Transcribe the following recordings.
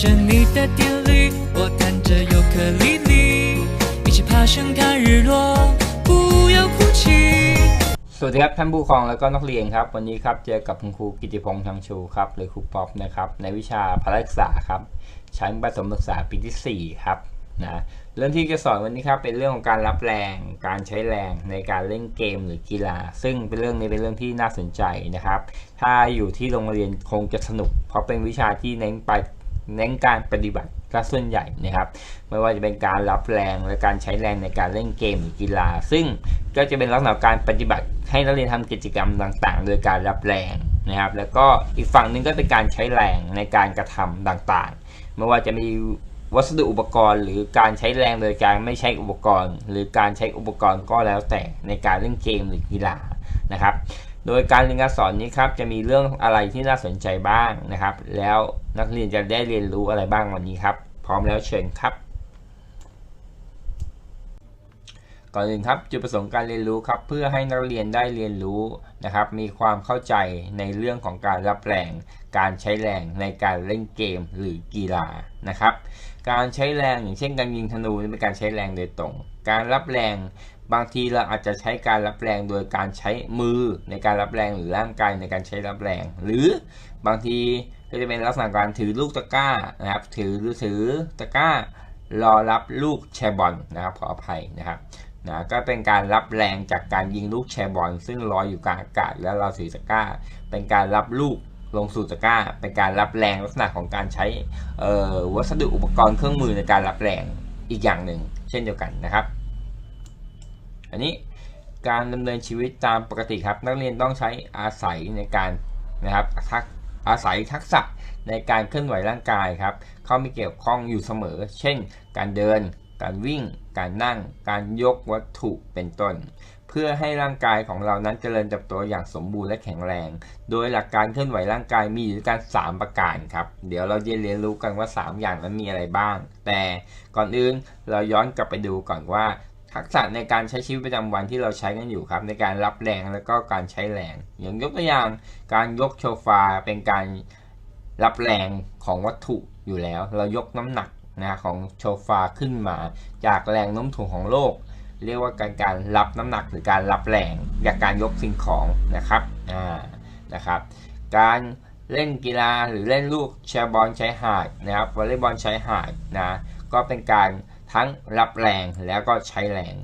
着你的典礼，我弹着尤克里里，一起爬山看日落，不要哭泣。 สวัสดีครับท่านผู้ปกครองแล้วก็นักเรียนครับ วันนี้ครับเจอกับคุณครูกิติพงษ์ชังชูครับหรือครูป๊อปนะครับในวิชาพละศึกษาครับชั้นประถมศึกษาปีที่ 4 ครับนะเรื่องที่จะสอนวันนี้ครับเป็นเรื่องของการรับแรง การใช้แรงในการเล่นเกมหรือกีฬา ซึ่งเป็นเรื่องนี้เป็นเรื่องที่น่าสนใจนะครับ ถ้าอยู่ที่โรงเรียนคงจะสนุก เพราะเป็นวิชาที่เน้นไป เน้นการปฏิบัติก็ส่วนใหญ่นะครับ ไม่ว่าจะเป็นการรับแรงและการใช้แรงในการเล่นเกมหรือกีฬา ซึ่งก็จะเป็นลักษณะการปฏิบัติให้นักเรียนทำกิจกรรมต่างๆ โดยการรับแรงนะครับ แล้วก็อีกฝั่งหนึงก็เป็นการใช้แรงในการกระทำต่างๆ ไม่ว่าจะมีวัสดุอุปกรณ์ หรือการใช้แรงโดยการไม่ใช้อุปกรณ์ หรือการใช้อุปกรณ์ก็แล้วแต่ในการเล่นเกมหรือกีฬานะครับ โดยการเรียนการสอนนี้ครับจะมีเรื่องอะไรที่น่าสนใจบ้างนะครับ แล้วนักเรียนจะได้เรียนรู้อะไรบ้างวันนี้ครับ พร้อมแล้วเชิญครับ ก่อนอื่นครับจุดประสงค์การเรียนรู้ครับ เพื่อให้นักเรียนได้เรียนรู้นะครับ มีความเข้าใจในเรื่องของการรับแรง การใช้แรงในการเล่นเกมหรือกีฬานะครับ การใช้แรงอย่างเช่นการยิงธนูเป็นการใช้แรงโดยตรง การรับแรง บางทีเราอาจจะใช้การรับแรงโดยการใช้มือในการรับแรงหรือร่างกายในการใช้รับแรง หรือบางทีก็จะเป็นลักษณะการถือลูกตะกร้านะครับ ถือหรือถือตะกร้ารอรับลูกแชร์บอลนะครับขออภัยนะครับนะก็เป็นการรับแรงจากการยิงลูกแชร์บอลซึ่งลอยอยู่กลางอากาศแล้วเราถือตะกร้า เป็นการรับลูกลงสู่ตะกร้า เป็นการรับแรงลักษณะของการใช้วัสดุอุปกรณ์เครื่องมือในการรับแรงอีกอย่างหนึ่งเช่นเดียวกันนะครับ อันนี้การดำเนินชีวิตตามปกติครับ นักเรียนต้องใช้อาศัยในการนะครับทักอาศัยทักษะในการเคลื่อนไหวร่างกายครับ เขามีเกี่ยวข้องอยู่เสมอ เช่น การเดิน การวิ่ง การนั่ง การยกวัตถุเป็นต้น เพื่อให้ร่างกายของเรานั้นเจริญเติบโตอย่างสมบูรณ์และแข็งแรง โดยหลักการเคลื่อนไหวร่างกายมีอยู่ด้วยกัน 3 ประการครับ เดี๋ยวเราจะเรียนรู้กันว่า 3 อย่างนั้นมีอะไรบ้าง แต่ก่อนอื่นเราย้อนกลับไปดูก่อนว่า ทักษะในการใช้ชีวิตประจำวันที่เราใช้กันอยู่ครับ ในการรับแรงแล้วก็การใช้แรง อย่างยกตัวอย่างการยกโชฟาเป็นการรับแรงของวัตถุอยู่แล้ว เรายกน้ำหนักนะของโชฟาขึ้นมา จากแรงโน้มถ่วงของโลก เรียกว่าการการรับน้ำหนักหรือการรับแรงจากการยกสิ่งของนะครับอ่านะครับการเล่นกีฬาหรือเล่นลูกแชร์บอลใช้หาดนะครับวอลเลย์บอลใช้หาดนะก็เป็นการ ทั้งรับแรงแล้วก็ใช้แรง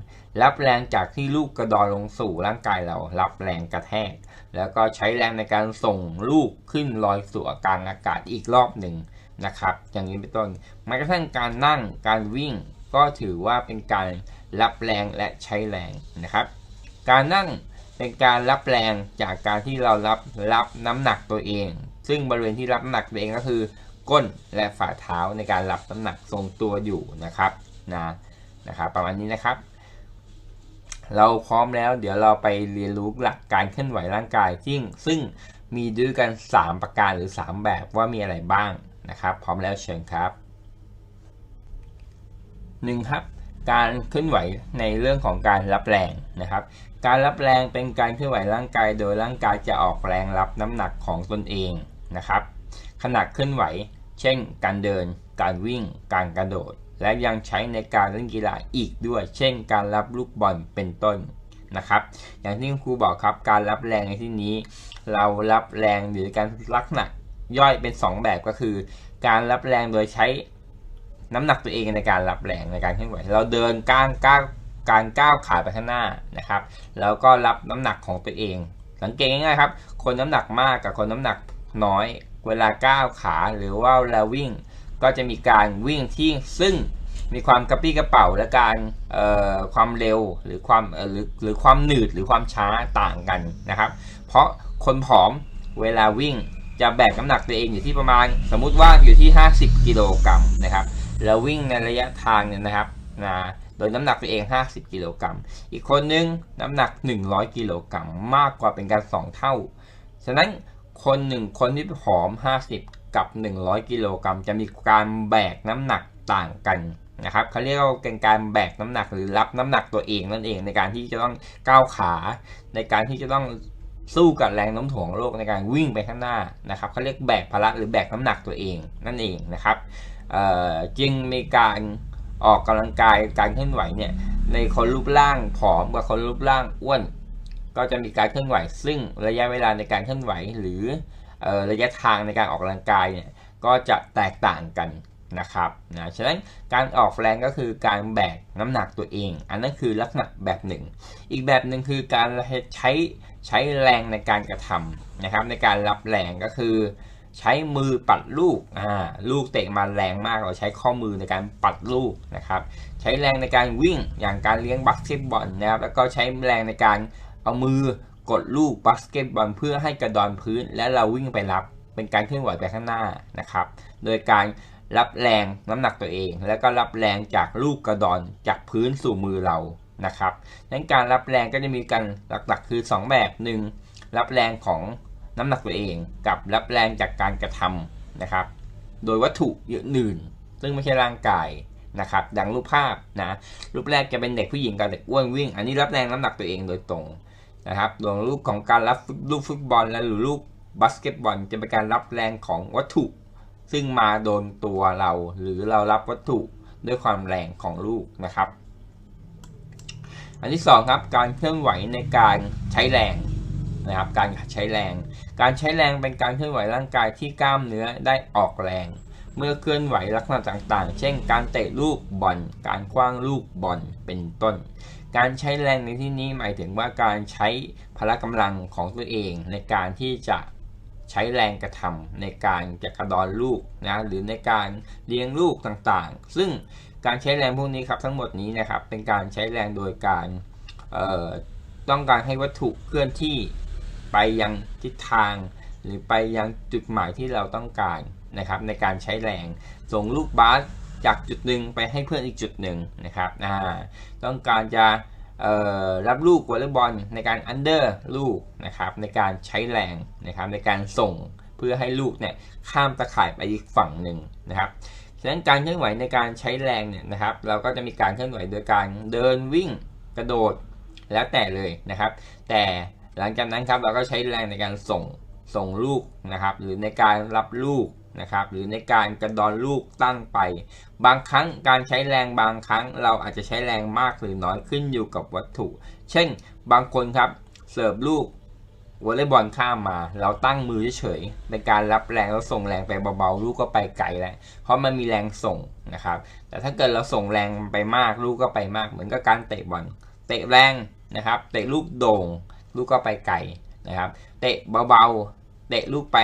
รับแรงจากที่ลูกกระดอนลงสู่ร่างกายเรา รับแรงกระแทก แล้วก็ใช้แรงในการส่งลูกขึ้นลอยสู่กลางอากาศอีกรอบหนึ่งนะครับ อย่างนี้เป็นต้นแม้กระทั่งการนั่งการวิ่งก็ถือว่าเป็นการรับแรงและใช้แรงนะครับ การนั่งเป็นการรับแรงจากการที่เรารับรับน้ำหนักตัวเอง ซึ่งบริเวณที่รับน้ำหนักตัวเองก็คือ ก้นและฝ่าเท้าในการรับน้ำหนักทรงตัวอยู่นะครับ นะนะครับประมาณนี้นะครับ เราพร้อมแล้วเดี๋ยวเราไปเรียนรู้หลักการเคลื่อนไหวร่างกายซึ่งซึ่งมีด้วยกัน 3 ประการหรือ 3 แบบว่ามีอะไรบ้างนะครับ พร้อมแล้วเชิญครับ 1. ครับการเคลื่อนไหวในเรื่องของการรับแรงนะครับ การรับแรงเป็นการเคลื่อนไหวร่างกาย โดยร่างกายจะออกแรงรับน้ำหนักของตนเองนะครับ ขณะเคลื่อนไหว เช่น การเดิน การวิ่ง การกระโดด และยังใช้ในการเล่นกีฬาอีกด้วย เช่น การรับลูกบอลเป็นต้นนะครับ อย่างที่ครูบอกครับ การรับแรงในที่นี้ เรารับแรงหรือการลักษณะย่อยเป็น 2 แบบก็คือ การรับแรงโดยใช้น้ำหนักตัวเองในการรับแรงในการเคลื่อนไหว เราเดินก้างก้าวการก้าวขาไปข้างหน้านะครับ แล้วก็รับน้ำหนักของตัวเอง สังเกตง่ายๆครับ คนน้ำหนักมากกับคนน้ำหนักน้อย เวลาก้าวขาหรือว่าเวลาวิ่ง ก็จะมีการวิ่งที่ซึ่งมีความกระปี้กระเป๋าและการความเร็วหรือความหรือหรือความหนืดหรือความช้าต่างกันนะครับ เพราะคนผอมเวลาวิ่งจะแบกน้ำหนักตัวเองอยู่ที่ประมาณ สมมุติว่าอยู่ที่ 50 กิโลกรัมนะครับแล้ววิ่งในระยะทางเนี่ยนะครับนะโดยน้ำหนักตัวเอง 50 กิโลกรัมอีกคนนึงน้ำหนัก 100 กิโลกรัมมากกว่าเป็นการ 2 เท่า ฉะนั้นคนหนึ่งคนที่ผอม 50 กับ 100 กิโลกรัมจะมีการแบกน้ำหนักต่างกันนะครับเขาเรียกว่าเป็นการแบกน้ำหนักหรือรับน้ำหนักตัวเองนั่นเองในการที่จะต้องก้าวขา ในการที่จะต้องสู้กับแรงน้มถ่วงโลกในการวิ่งไปข้างหน้านะครับเขาเรียกแบกภาระหรือแบกน้ำหนักตัวเองนั่นเองนะครับจึงมีการออกกำลังกายการเคลื่อนไหวเนี่ยในคนรูปร่างผอมกับคนรูปร่างอ้วน ก็จะมีการเคลื่อนไหว ซึ่งระยะเวลาในการเคลื่อนไหวหรือ ระยะทางในการออกกำลังกายเนี่ยก็จะแตกต่างกันนะครับนะฉะนั้นการออกแรงก็คือการแบกน้ำหนักตัวเอง อันนั้นคือลักษณะแบบหนึ่ง อีกแบบหนึ่งคือการใช้ใช้แรงในการกระทำนะครับ ในการรับแรงก็คือ ใช้มือปัดลูกอ่าลูกเตะมาแรงมากเราใช้ข้อมือในการปัดลูกนะครับ ใช้แรงในการวิ่งอย่างการเลี้ยงบาสเกตบอลนะครับแล้วก็ใช้แรงในการเอามือ กดลูกบาสเกตบอลเพื่อให้กระดอนพื้น และเราวิ่งไปรับ เป็นการเคลื่อนไหวไปข้างหน้านะครับ โดยการรับแรงน้ำหนักตัวเอง แล้วก็รับแรงจากลูกกระดอนจากพื้นสู่มือเรานะครับดังนั้นการรับแรงก็จะมีกันหลักๆ คือ 2 แบบหนึ่งรับแรงของน้ำหนักตัวเองกับรับแรงจากการกระทำนะครับ โดยวัตถุอื่น ซึ่งไม่ใช่ร่างกายนะครับ ดังรูปภาพนะ รูปแรกจะเป็นเด็กผู้หญิงกับเด็กอ้วนวิ่ง อันนี้รับแรงน้ำหนักตัวเองโดยตรง นะครับดวงลูกของการรับลูกฟุตบอลและหรือลูกบาสเกตบอลจะเป็นการรับแรงของวัตถุ ซึ่งมาโดนตัวเรา หรือเรารับวัตถุด้วยความแรงของลูกนะครับ อันที่สองครับการเคลื่อนไหวในการใช้แรงนะครับการใช้แรง การใช้แรงเป็นการเคลื่อนไหวร่างกายที่กล้ามเนื้อได้ออกแรง เมื่อเคลื่อนไหวลักษณะต่างๆ เช่น การเตะลูกบอล การคว้างลูกบอลเป็นต้น การใช้แรงในที่นี้หมายถึงว่าการใช้พละกำลังของตัวเอง ในการที่จะใช้แรงกระทำในการจะกระดอนลูกนะหรือในการเลี้ยงลูกต่างๆ ซึ่งการใช้แรงพวกนี้ครับทั้งหมดนี้นะครับเป็นการใช้แรงโดยการต้องการให้วัตถุเคลื่อนที่ไปยังทิศทาง หรือไปยังจุดหมายที่เราต้องการนะครับในการใช้แรงส่งลูกบาส จากจุดหนึ่งไปให้เพื่อนอีกจุดหนึ่งนะครับต้องการจะรับลูกวอลเลย์บอลในการอันเดอร์ลูกนะครับในการใช้แรงนะครับในการส่งเพื่อให้ลูกเนี่ยข้ามตะข่ายไปอีกฝั่งหนึ่งนะครับฉะนั้นการเคลื่อนไหวในการใช้แรงเนี่ยนะครับ เราก็จะมีการเคลื่อนไหวโดยการเดินวิ่งกระโดดแล้วแต่เลยนะครับ แต่หลังจากนั้นครับเราก็ใช้แรงในการส่งส่งลูกนะครับ หรือในการรับลูก นะครับหรือในการกระดอนลูกตั้งไป บางครั้งการใช้แรงบางครั้ง เราอาจจะใช้แรงมากหรือน้อยขึ้นอยู่กับวัตถุ เช่น บางคนครับเสิร์ฟลูกวอลเลย์บอลข้ามมา เราตั้งมือเฉยๆเป็นการรับแรงแล้วส่งแรงไปเบาๆลูกก็ไปไกลแล้วเพราะมันมีแรงส่งนะครับ แต่ถ้าเกิดเราส่งแรงไปมากลูกก็ไปมากเหมือนกับการเตะบอลเตะแรงนะครับ เตะลูกโด่งลูกก็ไปไกลนะครับ เตะเบาๆเตะลูกแปร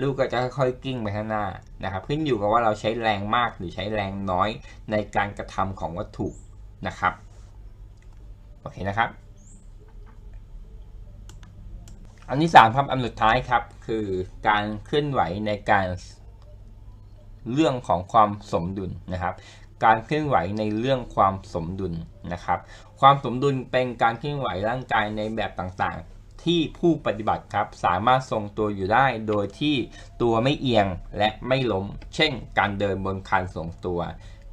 ลูกก็จะค่อยๆกิ้งไปข้างหน้านะครับขึ้นอยู่กับว่าเราใช้แรงมากหรือใช้แรงน้อยในการกระทำของวัตถุนะครับโอเคนะครับ อันที่3ครับอันสุดท้ายครับคือการเคลื่อนไหวในการเรื่องของความสมดุลนะครับ การเคลื่อนไหวในเรื่องความสมดุลนะครับ ความสมดุลเป็นการเคลื่อนไหวร่างกายในแบบต่าง ที่ผู้ปฏิบัติครับ สามารถทรงตัวอยู่ได้โดยที่ตัวไม่เอียงและไม่ล้ม เช่น การเดินบนคานทรงตัว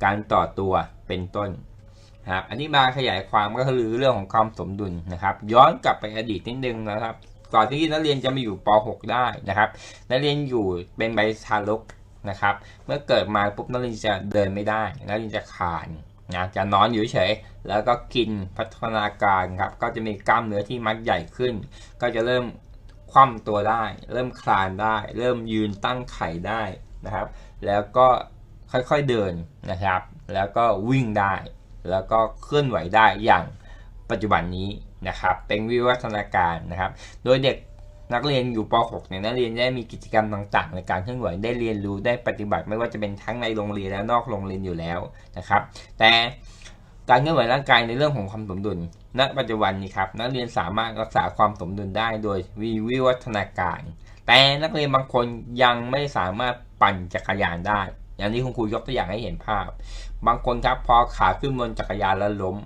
การต่อตัวเป็นต้นครับอันนี้มาขยายความก็คือเรื่องของความสมดุลนะครับ ย้อนกลับไปอดีตนิดนึงนะครับ ก่อนที่นักเรียนจะมาอยู่ป .6 ได้นะครับนักเรียนอยู่เป็นใบทารกนะครับ เมื่อเกิดมาปุ๊บนักเรียนจะเดินไม่ได้นักเรียนจะคาน นะจะนอนอยู่เฉยแล้วก็กินพัฒนาการครับก็จะมีกล้ามเนื้อที่มัดใหญ่ขึ้น ก็จะเริ่มคว่ำตัวได้ เริ่มคลานได้ เริ่มยืนตั้งไข่ได้นะครับ แล้วก็ค่อยๆเดินนะครับ แล้วก็วิ่งได้ แล้วก็เคลื่อนไหวได้อย่างปัจจุบันนี้นะครับ เป็นวิวัฒนาการนะครับ โดยเด็ก นักเรียนอยู่ป .6 เนี่ยนักเรียนได้มีกิจกรรมต่างๆ ในการเคลื่อนไหวได้เรียนรู้ได้ปฏิบัติไม่ว่าจะเป็นทั้งในโรงเรียนและนอกโรงเรียนอยู่แล้วนะครับ แต่การเคลื่อนไหวร่างกายในเรื่องของความสมดุล ณ ปัจจุบันนี้ครับนักเรียนสามารถรักษาความสมดุลได้โดยวิวิวัฒนาการ แต่นักเรียนบางคนยังไม่สามารถปั่นจักรยานได้ อย่างที่คุณครูยกตัวอย่างให้เห็นภาพ บางคนครับพอขาขึ้นบนจักรยานแล้วล้ม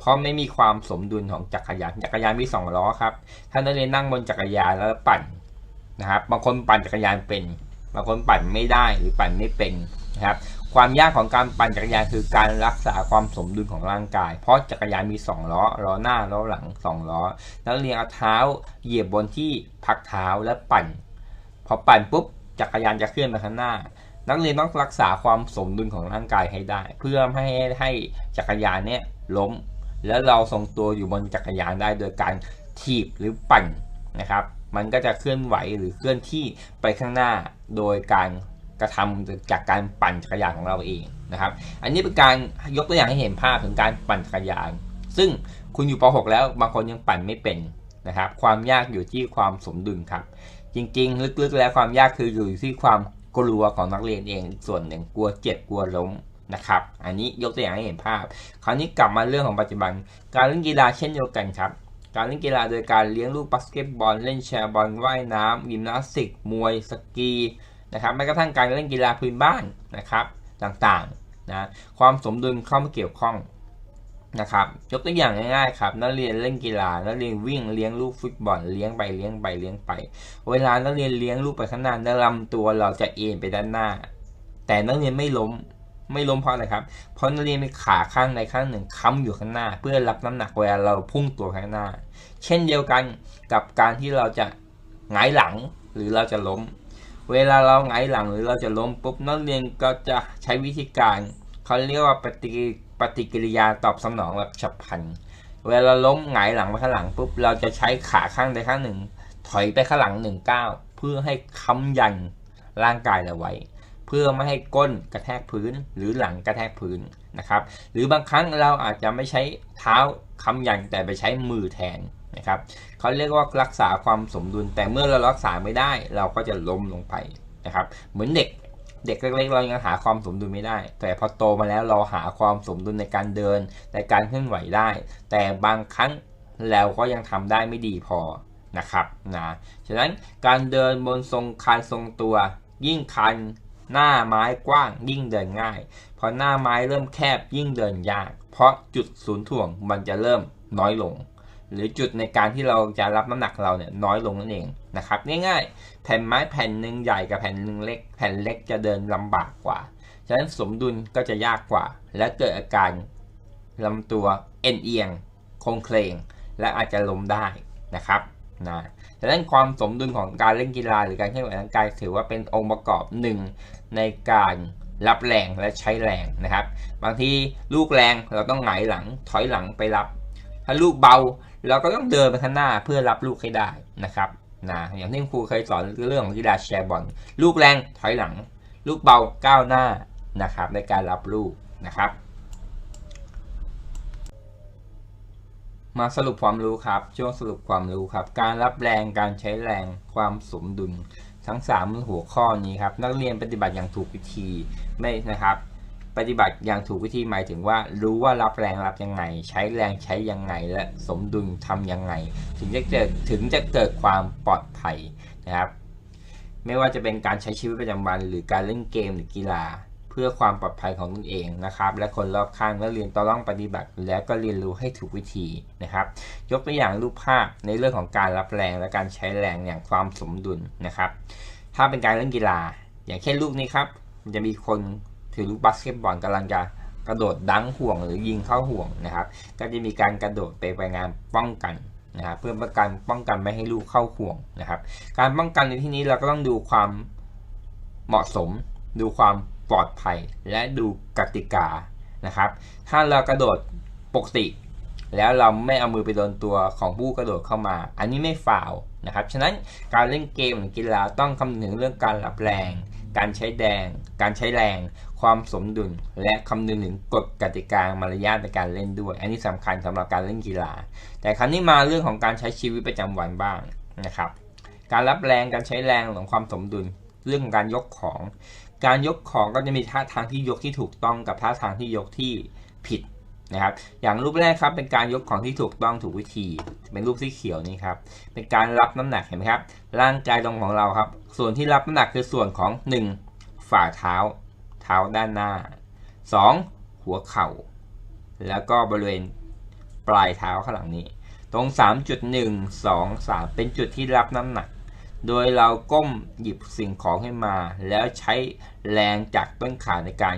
เพราะไม่มีความสมดุลของจักรยาน จักรยานมี 2 ล้อครับ ถ้านักเรียนนั่งบนจักรยานแล้วปั่นนะครับ บางคนปั่นจักรยานเป็น บางคนปั่นไม่ได้หรือปั่นไม่เป็นนะครับ ความยากของการปั่นจักรยานคือการรักษาความสมดุลของร่างกาย เพราะจักรยานมี 2 ล้อ ล้อหน้า ล้อหลัง 2 ล้อ นักเรียนเอาเท้าเหยียบบนที่พักเท้าและปั่น พอปั่นปุ๊บจักรยานจะเคลื่อนไปข้างหน้านักเรียนต้องรักษาความสมดุลของร่างกายให้ได้ เพื่อไม่ให้ให้จักรยานเนี่ยล้ม แล้วเราทรงตัวอยู่บนจักรยานได้โดยการถีบหรือปั่นนะครับ มันก็จะเคลื่อนไหวหรือเคลื่อนที่ไปข้างหน้าโดยการกระทำจากการปั่นจักรยานของเราเองนะครับ อันนี้เป็นการยกตัวอย่างให้เห็นภาพถึงการปั่นจักรยาน ซึ่งคุณอยู่ป .6 แล้วบางคนยังปั่นไม่เป็นนะครับ ความยากอยู่ที่ความสมดุลครับ จริงๆ ลึกๆ แล้วความยากคืออยู่ที่ความกลัวของนักเรียนเองส่วนหนึ่งกลัวเจ็บกลัวล้ม นะครับ อันนี้ยกตัวอย่างให้เห็นภาพ คราวนี้กลับมาเรื่องของปัจจุบัน การเล่นกีฬาเช่นเดียวกันครับ การเล่นกีฬาโดยการเลี้ยงลูกบาสเกตบอล เล่นแชร์บอล ว่ายน้ำยิมนาสติก มวย สกีนะครับแม้กระทั่งการเล่นกีฬาพื้นบ้านนะครับต่างๆนะความสมดุลเข้ามาเกี่ยวข้องนะครับยกตัวอย่างง่ายๆครับนักเรียนเล่นกีฬานักเรียนวิ่งเลี้ยงลูกฟุตบอลเลี้ยงไปเลี้ยงไปเลี้ยงไป เวลานักเรียนเลี้ยงลูกไปข้างหน้าล้วลำตัวเราจะเอ็นไปด้านหน้า แต่นักเรียนไม่ล้ม ไม่ล้มเพราะอะไรครับ เพราะนักเรียนมีขาข้างใดข้างหนึ่งค้ำอยู่ข้างหน้า เพื่อรับน้ำหนักเวลาเราพุ่งตัวข้างหน้า เช่นเดียวกันกับการที่เราจะหงายหลังหรือเราจะล้ม เวลาเราหงายหลังหรือเราจะล้มปุ๊บนักเรียนก็จะใช้วิธีการเขาเรียกว่าปฏิปฏิกิริยาตอบสนองแบบฉับพลัน เวลาเราล้มหงายหลังไปข้างหลังปุ๊บเราจะใช้ขาข้างใดข้างหนึ่ง ถอยไปข้างหลังหนึ่งก้าวเพื่อให้ค้ำยันร่างกายเราไว้ เพื่อไม่ให้ก้นกระแทกพื้นหรือหลังกระแทกพื้นนะครับหรือบางครั้งเราอาจจะไม่ใช้เท้าค้ำยันแต่ไปใช้มือแทนนะครับเขาเรียกว่ารักษาความสมดุล แต่เมื่อเรารักษาไม่ได้ เราก็จะล้มลงไปนะครับเหมือนเด็กเด็กเล็กๆเรายังหาความสมดุลไม่ได้ แต่พอโตมาแล้วเราหาความสมดุลในการเดินในการเคลื่อนไหวได้ แต่บางครั้งเราก็ยังทำได้ไม่ดีพอนะครับนะฉะนั้นการเดินบนทรงคานทรงตัว ยิ่งคัน หน้าไม้กว้างยิ่งเดินง่าย เพอหน้าไม้เริ่มแคบยิ่งเดินยาก เพราะจุดศูนย์ถ่วงมันจะเริ่มน้อยลง หรือจุดในการที่เราจะรับน้ำหนักเราเนี่ยน้อยลงนั่นเองนะครับง่ายๆ แผ่นไม้แผ่นหนึ่งใหญ่กับแผ่นหนึ่งเล็ก แผ่นเล็กจะเดินลำบากกว่า ฉะนั้นสมดุลก็จะยากกว่า และเกิดอาการลำตัวเอ็นเอียงโครงเคลงและอาจจะล้มได้นะครับนะ ฉะนั้นความสมดุลของการเล่นกีฬาหรือการเคลื่อนไหวร่างกายถือว่าเป็นองค์ประกอบหนึ่งในการรับแรงและใช้แรงนะครับ บางทีลูกแรงเราต้องหงายหลังถอยหลังไปรับ ถ้าลูกเบาเราก็ต้องเดินไปข้างหน้าเพื่อรับลูกให้ได้นะครับนะอย่างที่ครูเคยสอนเรื่องของกีฬาแชร์บอลลูกแรงถอยหลัง ลูกเบาก้าวหน้านะครับในการรับลูกนะครับ มาสรุปความรู้ครับ ช่วงสรุปความรู้ครับ การรับแรงการใช้แรงความสมดุล ทั้ง 3 หัวข้อนี้ครับ นักเรียนปฏิบัติอย่างถูกวิธีไม่นะครับ ปฏิบัติอย่างถูกวิธีหมายถึงว่า รู้ว่ารับแรงรับยังไง ใช้แรงใช้ยังไง และสมดุลทำยังไง ถึงจะเกิดถึงจะเกิดความปลอดภัยนะครับ ไม่ว่าจะเป็นการใช้ชีวิตประจำวัน หรือการเล่นเกมหรือกีฬา เพื่อความปลอดภัยของตนเองนะครับ และคนรอบข้างนักเรียนต้องปฏิบัติและก็เรียนรู้ให้ถูกวิธีนะครับ ยกตัวอย่างรูปภาพในเรื่องของการรับแรงและการใช้แรงอย่างความสมดุลนะครับ ถ้าเป็นการเล่นกีฬา อย่างเช่นลูกนี้ครับมันจะมีคนถือลูกบาสเกตบอลกำลังจะกระโดดดังห่วงหรือยิงเข้าห่วงนะครับ ก็จะมีการกระโดดไปไปงานป้องกันนะครับเพื่อป้องกันป้องกันไม่ให้ลูกเข้าห่วงนะครับ การป้องกันในที่นี้เราก็ต้องดูความเหมาะสม ดูความ ปลอดภัยและดูกติกานะครับ ถ้าเรากระโดดปกติ แล้วเราไม่เอามือไปโดนตัวของผู้กระโดดเข้ามา อันนี้ไม่ฟาวนะครับ ฉะนั้นการเล่นเกมหรือกีฬาต้องคำนึงเรื่องการรับแรง การใช้แดง การใช้แรง ความสมดุล และคำนึงถึงกฎกติกามารยาทในการเล่นด้วย อันนี้สำคัญสำหรับการเล่นกีฬา แต่ครั้นี้มาเรื่องของการใช้ชีวิตประจำวันบ้างนะครับ การรับแรง การใช้แรงของความสมดุล เรื่องการยกของ การยกของก็จะมีท่าทางที่ยกที่ถูกต้องกับท่าทางที่ยกที่ผิดนะครับ อย่างรูปแรกครับเป็นการยกของที่ถูกต้องถูกวิธี เป็นรูปสีเขียวนี่ครับ เป็นการรับน้ำหนักเห็นไหมครับ ร่างกายตรงของเราครับ ส่วนที่รับน้ำหนักคือส่วนของ 1. ฝ่าเท้า เท้าด้านหน้า 2. หัวเข่า แล้วก็บริเวณปลายเท้าข้างหลังนี้ ตรง 3.1 2 3 เป็นจุดที่รับน้ำหนัก โดยเราก้มหยิบสิ่งของขึ้นมา แล้วใช้แรงจากต้นขาในการ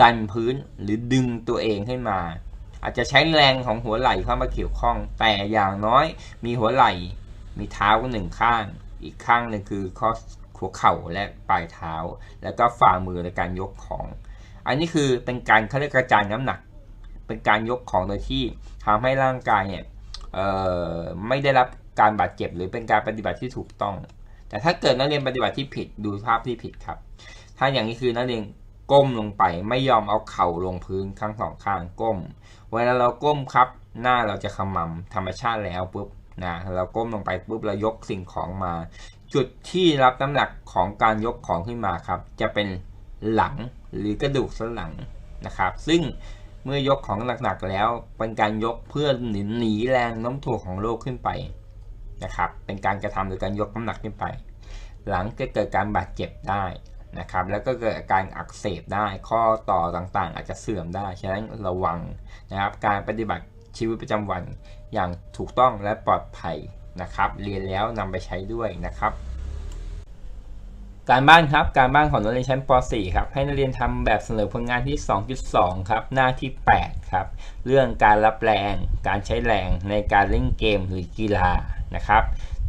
ดันพื้นหรือดึงตัวเองขึ้นมา อาจจะใช้แรงของหัวไหล่เข้ามาเกี่ยวข้อง แต่อย่างน้อยมีหัวไหล่ มีเท้าหนึ่งข้าง อีกข้างหนึ่งคือข้อหัวเข่าและปลายเท้า แล้วก็ฝ่ามือในการยกของ อันนี้คือเป็นการเขาเรียกกระจายน้ำหนัก เป็นการยกของโดยที่ทำให้ร่างกายเนี่ยไม่ได้รับ การบาดเจ็บหรือเป็นการปฏิบัติที่ถูกต้อง แต่ถ้าเกิดนักเรียนปฏิบัติที่ผิดดูภาพที่ผิดครับ ถ้าอย่างนี้คือนักเรียนก้มลงไปไม่ยอมเอาเข่าลงพื้นข้างสองข้างก้ม เวลาเราก้มครับ หน้าเราจะขมำธรรมชาติแล้วปุ๊บนะเราก้มลงไปปุ๊บเรายกสิ่งของมา จุดที่รับน้ำหนักของการยกของขึ้นมาครับ จะเป็นหลังหรือกระดูกสันหลังนะครับ ซึ่งเมื่อยกของหนักๆแล้วเป็นการยกเพื่อหนีหนีแรงน้มถ่วงของโลกขึ้นไป นะครับ เป็นการกระทำหรือการยกน้ำหนักขึ้นไป หลังจะเกิดการบาดเจ็บได้นะครับ แล้วก็เกิดอาการอักเสบได้ ข้อต่อต่างๆ อาจจะเสื่อมได้ ฉะนั้นระวังนะครับ การปฏิบัติชีวิตประจำวันอย่างถูกต้องและปลอดภัยนะครับ เรียนแล้วนำไปใช้ด้วยนะครับ การบ้านครับ การบ้านของนักเรียนชั้นป .4 ครับ ให้นักเรียนทำแบบเสนอผลงานที่ 2.2 ครับ หน้าที่ 8 ครับ เรื่องการรับแรง การใช้แรงในการเล่นเกมหรือกีฬานะครับ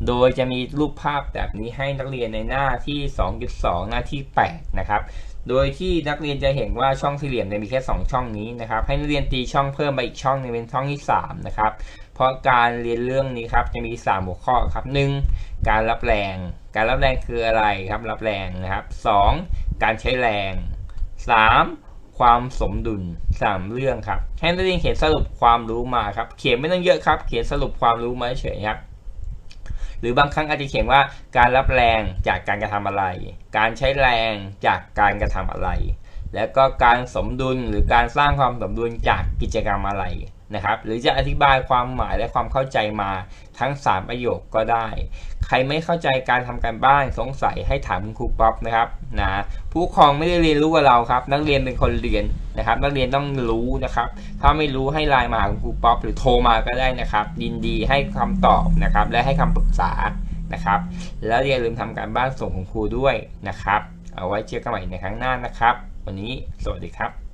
โดยจะมีรูปภาพแบบนี้ให้นักเรียนในหน้าที่ 2.2 หน้าที่ 8 นะครับ โดยที่นักเรียนจะเห็นว่าช่องสี่เหลี่ยมมีแค่ 2 ช่องนี้นะครับ ให้นักเรียนตีช่องเพิ่มไปอีกช่องหนึงเป็นช่องที่ 3 นะครับ เพราะการเรียนเรื่องนี้ครับจะมี 3 หัวข้อครับ 1. การรับแรง การรับแรงคืออะไรครับ รับแรงนะครับ 2. การใช้แรง 3. ความสมดุล 3 เรื่องครับให้นักเรียนเขียนสรุปความรู้มาครับ เขียนไม่ต้องเยอะครับ เขียนสรุปความรู้มาเฉยครับ หรือบางครั้งอาจจะเขียนว่าการรับแรงจากการกระทำอะไร การใช้แรงจากการกระทำอะไร แล้วก็การสมดุลหรือการสร้างความสมดุลจากกิจกรรมอะไรนะครับ หรือจะอธิบายความหมายและความเข้าใจมาทั้ง 3 ประโยคก็ได้ ใครไม่เข้าใจการทำการบ้านสงสัยให้ถามครูป๊อปนะครับนะผู้ปกครองไม่ได้เรียนรู้กับเราครับ นักเรียนเป็นคนเรียนนะครับ นักเรียนต้องรู้นะครับ ถ้าไม่รู้ให้ไลน์มาครูป๊อปหรือโทรมาก็ได้นะครับยินดีให้คำตอบนะครับ และให้คำปรึกษานะครับ แล้วอย่าลืมทำการบ้านส่งคุณครูด้วยนะครับ เอาไว้เจอกันใหม่ในครั้งหน้านะครับ วันนี้สวัสดีครับ